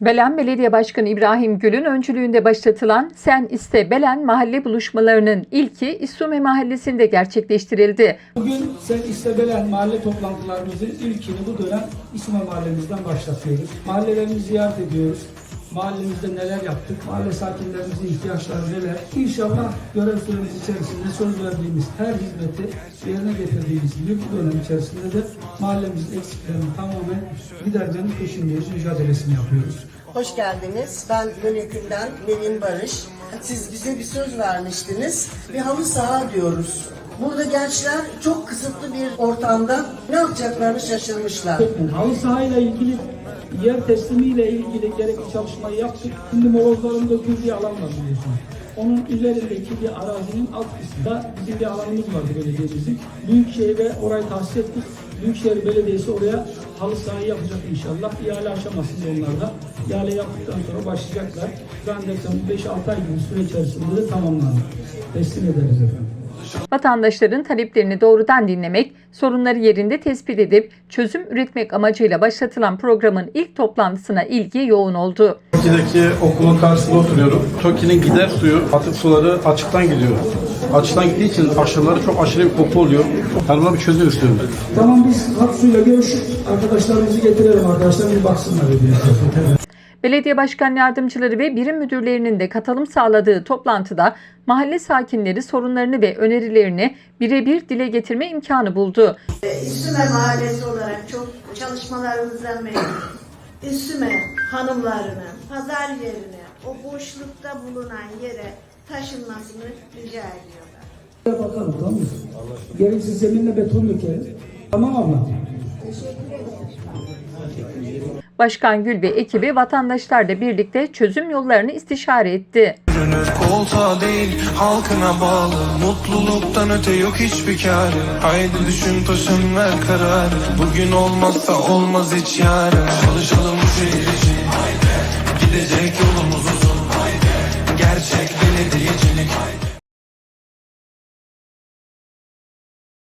Belen Belediye Başkanı İbrahim Gül'ün öncülüğünde başlatılan Sen İste Belen mahalle buluşmalarının ilki İstume Mahallesi'nde gerçekleştirildi. Bugün Sen İstebelen mahalle toplantılarımızın ilkini bu dönem İsmail Mahallemizden başlatıyoruz. Mahallelerimizi ziyaret ediyoruz. Mahallemizde neler yaptık, mahalle sakinlerimizin ihtiyaçları neler. İnşallah görev süremiz içerisinde söz verdiğimiz her hizmeti yerine getirdiğimiz bu dönem içerisinde de mahallemizin eksiklerini tamamen gidermenin peşindeyiz, mücadelesini yapıyoruz. Hoş geldiniz. Ben yönetimden Nevin Barış. Siz bize bir söz vermiştiniz. Bir halı saha diyoruz. Burada gençler çok kısıtlı bir ortamda ne yapacaklarını şaşırmışlar. Halı sahayla ilgili yer teslimiyle ilgili gerekli çalışmayı yaptık. Şimdi molozların döküldüğü alan var biliyorsunuz. Onun üzerindeki bir arazinin alt kısmında bizim bir alanımız vardı belediyemizin. Büyükşehir'e orayı tahsis ettik. Büyükşehir Belediyesi oraya halı sahayı yapacak inşallah. İhale aşamasında onlar da. İhale yaptıktan sonra başlayacaklar. Zannedersem 5-6 ay gibi süre içerisinde de tamamlanır. Teslim ederiz efendim. Vatandaşların taleplerini doğrudan dinlemek, sorunları yerinde tespit edip çözüm üretmek amacıyla başlatılan programın ilk toplantısına ilgi yoğun oldu. Toki'deki okulun karşısında oturuyorum. Toki'nin gider suyu, atık suları açıktan gidiyor. Açıktan gittiği için aşırıları çok aşırı bir koku oluyor. Yani buna bir çözüm istiyorum ben. Tamam biz Hatsu'yla görüşüp arkadaşlarımızı getirelim arkadaşlar bir baksınlar. Belediye başkan yardımcıları ve birim müdürlerinin de katılım sağladığı toplantıda mahalle sakinleri sorunlarını ve önerilerini birebir dile getirme imkanı buldu. Üstüme Mahallesi olarak çok çalışmalarımızdan memnunum. Üstüme hanımlarının pazar yerine o boşlukta bulunan yere taşınmasını rica ediyorlar. Bakalım tamam mı? Gerekirse zeminle beton dökelim. Tamam abla. Başkan Gül ve ekibi vatandaşlarla birlikte çözüm yollarını istişare etti. Görünür koltuğa değil halkına bağlı. Mutluluktan öte yok hiçbir kârı. Haydi düşün taşın ver karar Bugün olmazsa olmaz hiç yarın. Çalışalım bu şehir